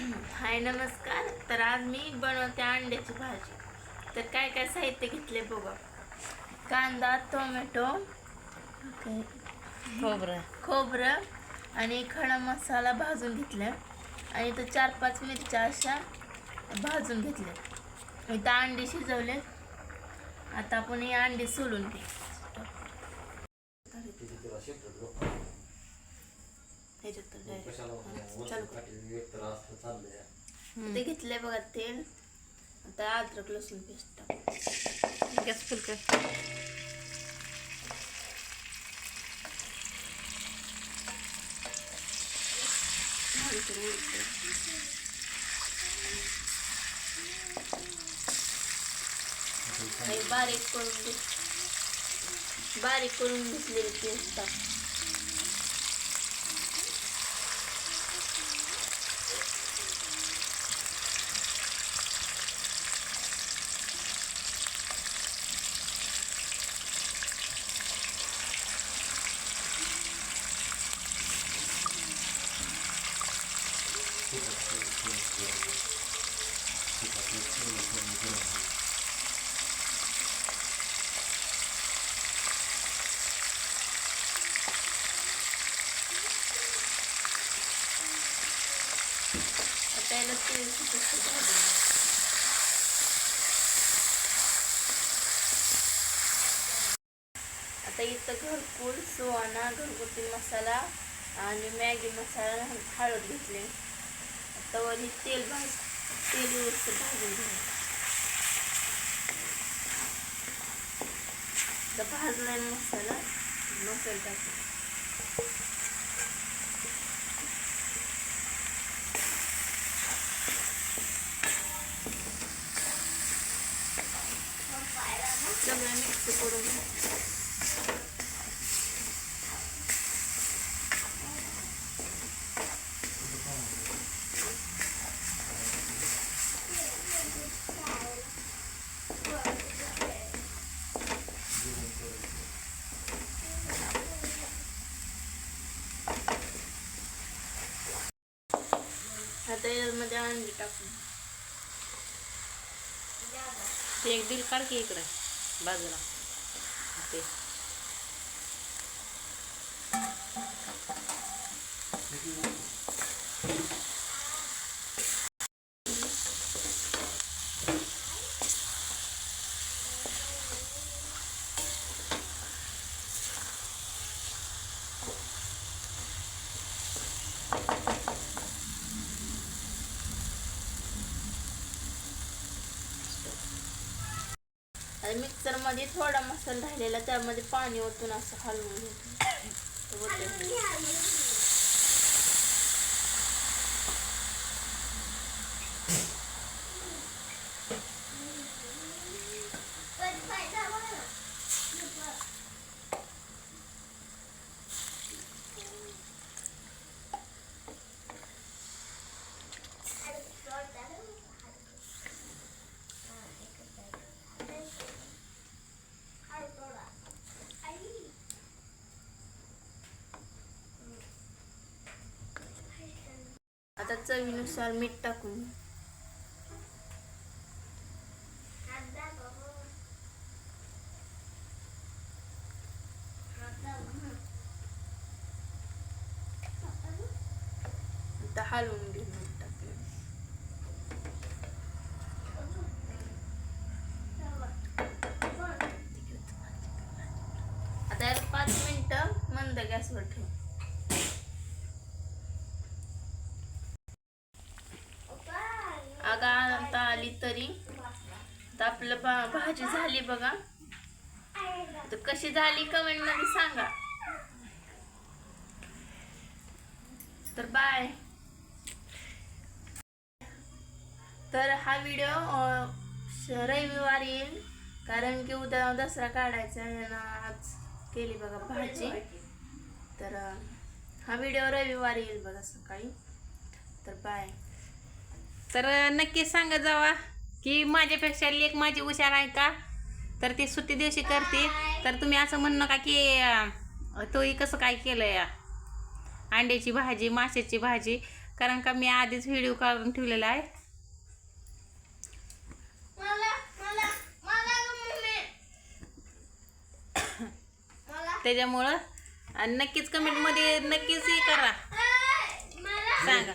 हाय नमस्कार. तर आज मी बनवते अंड्याची भाजी. तर काय काय साहित्य घेतले बघा. कांदा टोमॅटो खोबरं. खोबरं आणि खडा मसाला भाजून घेतला आणि तर चार पाच मिरच्या अशा भाजून घेतल्या. इथं अंडी शिजवले. आता आपण ही अंडी सोलून घे ह्याच्यात तर direct. चालू कर. ते घेतलंय बघा तेल. आता अद्रक लसूण पेस्ट गॅस फुल कर. बारीक करून बारीक करून घेतलेली पेस्ट टाक. आता याला तेल सुटत भाजून आता इथं घरकुल सुवाना घरगुती मसाला आणि मॅगी मसाला हळद घेतले. आता वरी तेल भाज तेल व्यवस्थित भाजून घे भाजलाय मसाला मसाला टाकू सगळं मिक्स करून घ्या आता यामध्ये अंडी टाकून ते एक दिल काढ की इकडे बाजूला. ते. आणि मिक्सरमध्ये थोडा मसाला राहिलेला त्यामध्ये पाणी ओतून असं हलवून आता चवीनुसार मीठ टाकून. आता हलवून घे मीठ टाकलं आता पाच मिनिटं मंद गॅसवर ठेव. तरी. तर आपलं भा भाजी झाली बघा. तर कशी झाली कमेंटमध्ये सांगा. तर बाय तर हा व्हिडिओ रविवार येईल. कारण की उद्या दसरा काढायचा आहे ना आज केली बघा भाजी. तर हा व्हिडिओ रविवार येईल बघा सकाळी. तर बाय तर नक्की सांगा जावा की माझ्यापेक्षा लेख माझी हुशार आहे का? तर ती सुट्टी दिवशी करते. तर तुम्ही असं म्हणू नका की अं, तोही कसं काय केलं या अंड्याची भाजी माशाची भाजी. कारण का मी आधीच व्हिडिओ काढून ठेवलेला आहे. मला मला मला मला. त्याच्यामुळं आणि नक्कीच कमेंटमध्ये नक्कीच हे करा. मला. सांगा.